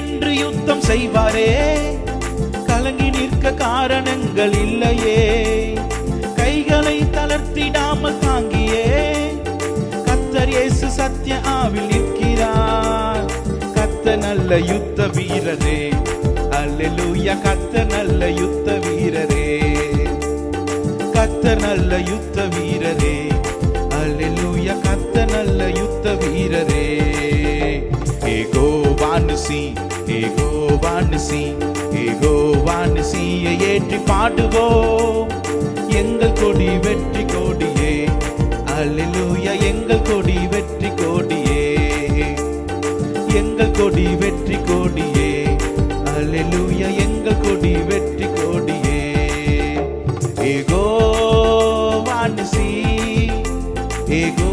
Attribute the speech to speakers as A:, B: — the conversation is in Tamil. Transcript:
A: நின்று யுத்தம் செய்வாரே. கலங்கி நிற்க காரணங்கள் இல்லையே. கைகளை தளர்த்திடாமல் தாங்கியே. கத்தர் இயேசு சத்திய ஆவில் நிற்கிறார். கத்த நல்ல யுத்த வீரரே. அல்லூயா கத்த நல்ல யுத்த வீரரே. கத்த நல்ல யுத்த வீரரே. அல்லூயா கத்த நல்ல யுத்த வீரரே. ஏகோ வானுசி ஏகோ வானுசி ஏகோ வானுசியை ஏற்றி பாடுவோம். எங்கள் கொடி வெற்றி கொடியே. அல்லேலூயா எங்கள் கொடி வெற்றி கொடியே. எங்கள் கொடி வெற்றி கொடியே. அல்லேலூயா எங்கள் கொடி வெற்றி கொடியே. ஏகோ வானசி ஏகோ